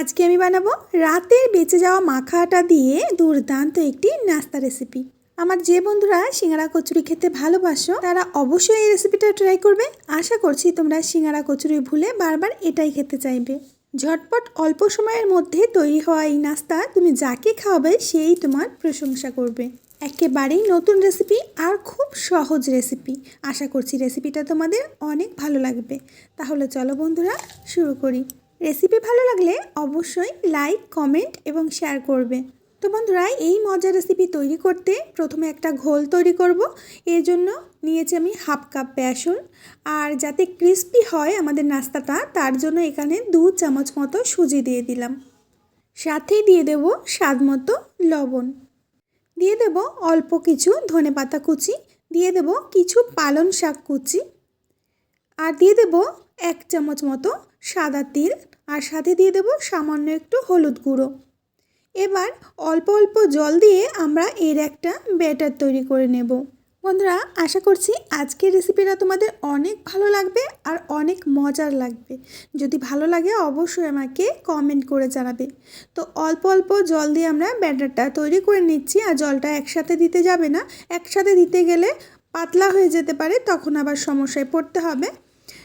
আজকে আমি বানাবো রাতের বেঁচে যাওয়া মাখা আটা দিয়ে দুর্দান্ত একটি নাস্তা রেসিপি। আমার যে বন্ধুরা সিঙ্গারা কচুরি খেতে ভালোবাসো, তারা অবশ্যই এই রেসিপিটা ট্রাই করবে। আশা করছি তোমরা সিঙ্গারা কচুরি ভুলে বারবার এটাই খেতে চাইবে। ঝটপট অল্প সময়ের মধ্যে তৈরি হওয়া এই নাস্তা তুমি যাকে খাওয়াবে সেই তোমার প্রশংসা করবে। একেবারেই নতুন রেসিপি আর খুব সহজ রেসিপি। আশা করছি রেসিপিটা তোমাদের অনেক ভালো লাগবে। তাহলে চলো বন্ধুরা, শুরু করি। রেসিপি ভালো লাগলে অবশ্যই লাইক, কমেন্ট এবং শেয়ার করবে। তো বন্ধুরা, এই মজার রেসিপি তৈরি করতে প্রথমে একটা ঘোল তৈরি করব। এর জন্য নিয়েছি আমি হাফ কাপ বেসন। আর যাতে ক্রিস্পি হয় আমাদের নাস্তাটা, তার জন্য এখানে দু চামচ মতো সুজি দিয়ে দিলাম। সাথেই দিয়ে দেব স্বাদ মতো লবণ। দিয়ে দেব অল্প কিছু ধনে পাতা কুচি। দিয়ে দেব কিছু পালং শাক কুচি। আর দিয়ে দেব এক চামচ মতো সাদা তিল আর সাথে দিয়ে দেব সামান্য একটু হলুদ গুঁড়ো। এবার অল্প অল্প জল দিয়ে আমরা এর একটা ব্যাটার তৈরি করে নেব। বন্ধুরা, আশা করছি আজকের রেসিপিটা তোমাদের অনেক ভালো লাগবে আর অনেক মজার লাগবে। যদি ভালো লাগে অবশ্যই আমাকে কমেন্ট করে জানাবে। তো অল্প অল্প জল দিয়ে আমরা ব্যাটারটা তৈরি করে নিচ্ছি আর জলটা একসাথে দিতে যাবে না। একসাথে দিতে গেলে পাতলা হয়ে যেতে পারে, তখন আবার সমস্যায় পড়তে হবে।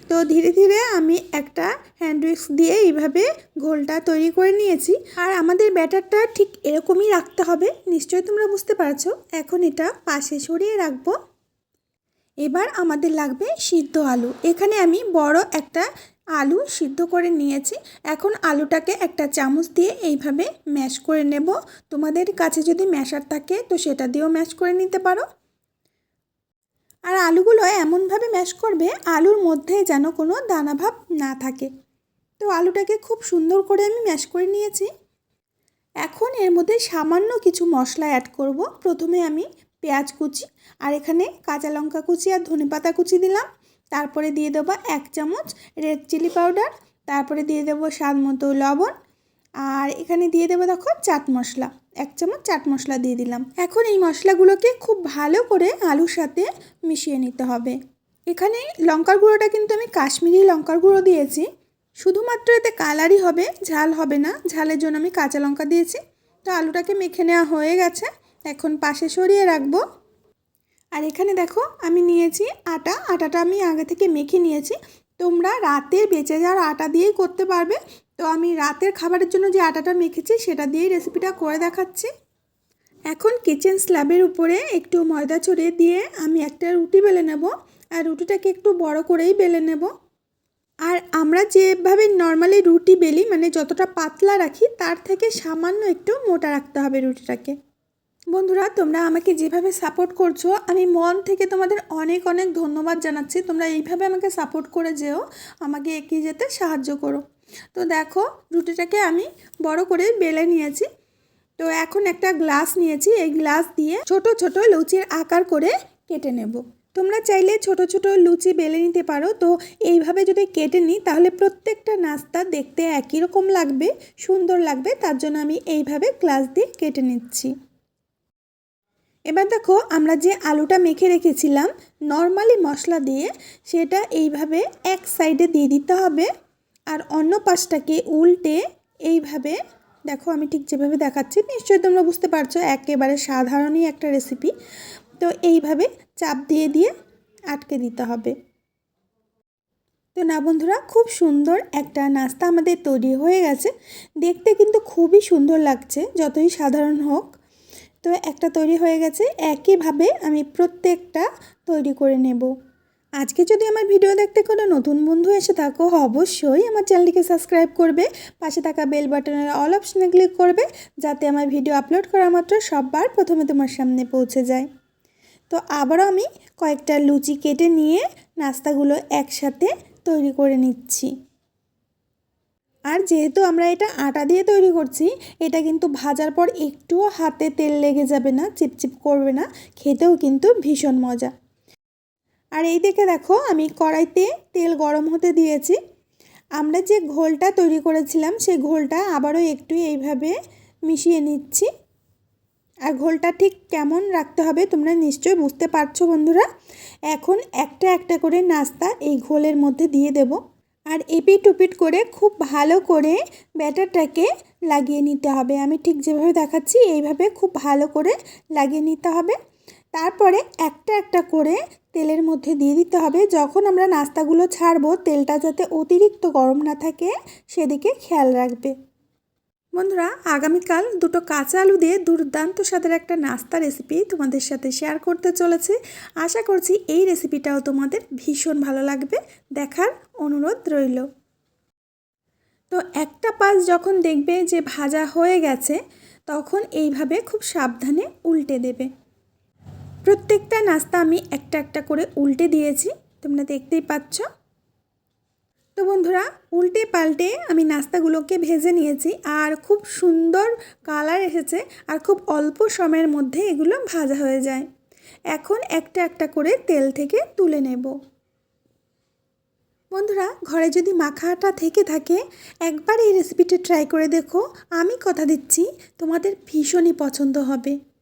তো ধীরে ধীরে আমি একটা হ্যান্ড উইক্স দিয়ে এইভাবে ঘোলটা তৈরি করে নিয়েছি। আর আমাদের ব্যাটারটা ঠিক এরকমই রাখতে হবে, নিশ্চয়ই তোমরা বুঝতে পারছ। এখন এটা পাশে সরিয়ে রাখব। এবার আমাদের লাগবে সিদ্ধ আলু। এখানে আমি বড় একটা আলু সিদ্ধ করে নিয়েছি। এখন আলুটাকে একটা চামচ দিয়ে এইভাবে ম্যাশ করে নেব। তোমাদের কাছে যদি ম্যাশার থাকে, তো সেটা দিয়েও ম্যাশ করে নিতে পারো। আর আলুগুলো এমনভাবে ম্যাশ করবে আলুর মধ্যে যেন কোনো দানাভাব না থাকে। তো আলুটাকে খুব সুন্দর করে আমি ম্যাশ করে নিয়েছি। এখন এর মধ্যে সামান্য কিছু মশলা অ্যাড করব। প্রথমে আমি পেঁয়াজ কুচি আর এখানে কাঁচা লঙ্কা কুচি আর ধনে পাতা কুচি দিলাম। তারপরে দিয়ে দেবো এক চামচ রেড চিলি পাউডার। তারপরে দিয়ে দেবো স্বাদ মতো লবণ। আর এখানে দিয়ে দেবো দেখো চাট মশলা। এক চামচ চাট মশলা দিয়ে দিলাম। এখন এই মশলাগুলোকে খুব ভালো করে আলুর সাথে মিশিয়ে নিতে হবে। এখানে লঙ্কার গুঁড়োটা কিন্তু আমি কাশ্মীরি লঙ্কার গুঁড়ো দিয়েছি। শুধুমাত্র এতে কালারই হবে, ঝাল হবে না। ঝালের জন্য আমি কাঁচা লঙ্কা দিয়েছি। তো আলুটাকে মেখে নেওয়া হয়ে গেছে। এখন পাশে সরিয়ে রাখব। আর এখানে দেখো আমি নিয়েছি আটা। আটাটা আমি আগে থেকে মেখে নিয়েছি। তোমরা রাতের বেঁচে যাওয়ার আটা দিয়েই করতে পারবে। তো আমি রাতের খাবারের জন্য যে আটাটা মেখেছি সেটা দিয়েই রেসিপিটা করে দেখাচ্ছি। এখন কিচেন স্ল্যাবের উপরে একটু ময়দা ছড়িয়ে দিয়ে আমি একটা রুটি বেলে নেব আর রুটিটাকে একটু বড় করেই বেলে নেব। আর আমরা যেভাবে নর্মালি রুটি বেলি মানে যতটা পাতলা রাখি, তার থেকে সামান্য একটু মোটা রাখতে হবে রুটিটাকে। বন্ধুরা, তোমরা আমাকে যেভাবে সাপোর্ট করছ, আমি মন থেকে তোমাদের অনেক অনেক ধন্যবাদ জানাচ্ছি। তোমরা এইভাবে আমাকে সাপোর্ট করে যেও, আমাকে এগিয়ে যেতে সাহায্য করো। তো দেখো রুটিটাকে আমি বড় করে বেলে নিয়েছি। তো এখন একটা গ্লাস নিয়েছি, এই গ্লাস দিয়ে ছোট ছোট লুচির আকার করে কেটে নেব। তোমরা চাইলে ছোট ছোট লুচি বেলে নিতে পারো। তো এইভাবে যদি কেটে নিই, তাহলে প্রত্যেকটা নাস্তা দেখতে একই রকম লাগবে, সুন্দর লাগবে। তার জন্য আমি এইভাবে গ্লাস দিয়ে কেটে নিচ্ছি। এবার দেখো আমরা যে আলুটা মেখে রেখেছিলাম, নর্মালি মশলা দিয়ে, সেটা এইভাবে এক সাইডে দিয়ে দিতে হবে। আর অন্য পাশটাকে উল্টে এইভাবে, দেখো আমি ঠিক যেভাবে দেখাচ্ছি, নিশ্চয়ই তোমরা বুঝতে পারছ, একেবারে সাধারণই একটা রেসিপি তো এইভাবে চাপ দিয়ে দিয়ে আটকে দিতে হবে। তো না বন্ধুরা, খুব সুন্দর একটা নাস্তা আমাদের তৈরি হয়ে গেছে। দেখতে কিন্তু খুবই সুন্দর লাগছে, যতই সাধারণ হোক। তো একটা তৈরি হয়ে গেছে একইভাবে আমি প্রত্যেকটা তৈরি করে নেব। আজকে যদি আমার ভিডিও দেখতে কোনো নতুন বন্ধু এসে থাকো, অবশ্যই আমার চ্যানেলটিকে সাবস্ক্রাইব করবে। পাশে থাকা বেল বাটনের অল অপশনে ক্লিক করবে, যাতে আমার ভিডিও আপলোড করা মাত্র সববার প্রথমে তোমার সামনে পৌঁছে যায়। তো আবারও আমি কয়েকটা লুচি কেটে নিয়ে নাস্তাগুলো একসাথে তৈরি করে নিচ্ছি। আর যেহেতু আমরা এটা আটা দিয়ে তৈরি করছি, এটা কিন্তু ভাজার পর একটুও হাতে তেল লেগে যাবে না, চিপচিপ করবে না, খেতেও কিন্তু ভীষণ মজা। আর এই দেখে দেখো, আমি কড়াইতে তেল গরম হতে দিয়েছি। আমরা যে ঘোলটা তৈরি করেছিলাম, সেই ঘোলটা আবারও একটু এইভাবে মিশিয়ে নিচ্ছি। আর ঘোলটা ঠিক কেমন রাখতে হবে তোমরা নিশ্চয়ই বুঝতে পারছ বন্ধুরা। এখন একটা একটা করে নাস্তা এই ঘোলের মধ্যে দিয়ে দেব। আর এপিট উপিট করে খুব ভালো করে ব্যাটারটাকে লাগিয়ে নিতে হবে। আমি ঠিক যেভাবে দেখাচ্ছি, এইভাবে খুব ভালো করে লাগিয়ে নিতে হবে। তারপরে একটা একটা করে তেলের মধ্যে দিয়ে দিতে হবে। যখন আমরা নাস্তাগুলো ছাড়বো, তেলটা যাতে অতিরিক্ত গরম না থাকে, সেদিকে খেয়াল রাখবে। বন্ধুরা, আগামীকাল দুটো কাঁচা আলু দিয়ে দুর্দান্ত স্বাদের একটা নাস্তা রেসিপি তোমাদের সাথে শেয়ার করতে চলেছে। আশা করছি এই রেসিপিটাও তোমাদের ভীষণ ভালো লাগবে। দেখার অনুরোধ রইল। তো একটা পাশ যখন দেখবে যে ভাজা হয়ে গেছে, তখন এইভাবে খুব সাবধানে উল্টে দেবে। প্রত্যেকটা নাস্তা আমি একটা একটা করে উল্টে দিয়েছি, তোমরা দেখতেই পাচ্ছ। তো বন্ধুরা, উল্টে পাল্টে আমি নাস্তাগুলোকে ভেজে নিয়েছি, আর খুব সুন্দর কালার এসেছে, আর খুব অল্প সময়ের মধ্যে এগুলো ভাজা হয়ে যায়। এখন একটা একটা করে তেল থেকে তুলে নেব। বন্ধুরা, ঘরে যদি মাখাটা থেকে থাকে, একবার এই রেসিপিটা ট্রাই করে দেখো, আমি কথা দিচ্ছি, তোমাদের ভীষণই পছন্দ হবে।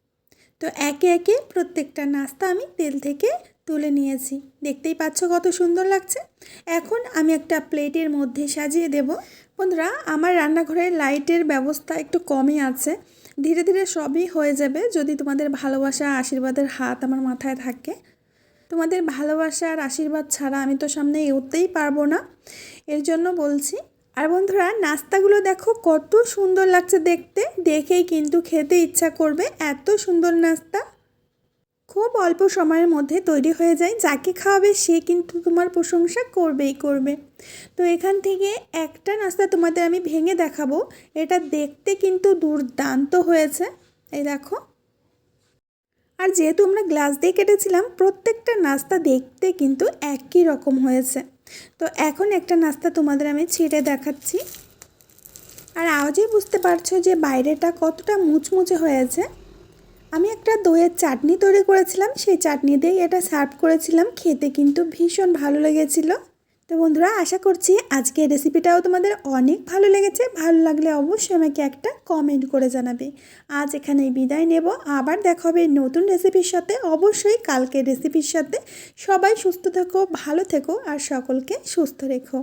তো একে একে প্রত্যেকটা নাস্তা আমি তেল থেকে তুলে নিয়েছি। দেখতেই পাচ্ছ কত সুন্দর লাগছে। এখন আমি একটা প্লেটের মধ্যে সাজিয়ে দেব। বন্ধুরা, আমার রান্নাঘরে লাইটের ব্যবস্থা একটু কমই আছে। ধীরে ধীরে সবই হয়ে যাবে যদি তোমাদের ভালোবাসা আশীর্বাদের হাত আমার মাথায় থাকে। তোমাদের ভালোবাসা আর আশীর্বাদ ছাড়া আমি তো সামনে এগোতেই পারব না। এর জন্য বলছি আর বন্ধুরা, নাস্তাগুলো দেখো কত সুন্দর লাগছে দেখতে। দেখেই কিন্তু খেতে ইচ্ছা করবে এত সুন্দর নাস্তা। খুব অল্প সময়ের মধ্যে তৈরি হয়ে যায়, যাকে খাওয়াবে সে কিন্তু তোমার প্রশংসা করবেই করবে। তো এখান থেকে একটা নাস্তা তোমাদের আমি ভেঙে দেখাবো, এটা দেখতে কিন্তু দুর্দান্ত হয়েছে। এই দেখো। আর যেহেতু আমরা গ্লাস দিয়ে কেটেছিলাম, প্রত্যেকটা নাস্তা দেখতে কিন্তু একই রকম হয়েছে। তো এখন একটা নাস্তা তোমাদের আমি ছেড়ে দেখাচ্ছি। আর আওয়াজেই বুঝতে পারছ যে বাইরেটা কতটা মুচমুচে হয়েছে। আমি একটা দইয়ের চাটনি তৈরি করেছিলাম, সেই চাটনি দিয়েই এটা সার্ভ করেছিলাম, খেতে কিন্তু ভীষণ ভালো লেগেছিলো। তো বন্ধুরা, আশা করছি আজকের রেসিপিটাও তোমাদের অনেক ভালো লেগেছে। ভালো লাগলে অবশ্যই আমাকে একটা কমেন্ট করে জানাবে। আজ এখানেই বিদায় নেব। আবার দেখা হবে নতুন রেসিপির সাথে। অবশ্যই কালকের রেসিপির সাথে। সবাই সুস্থ থেকো, ভালো থেকো, আর সকলকে সুস্থ রেখো।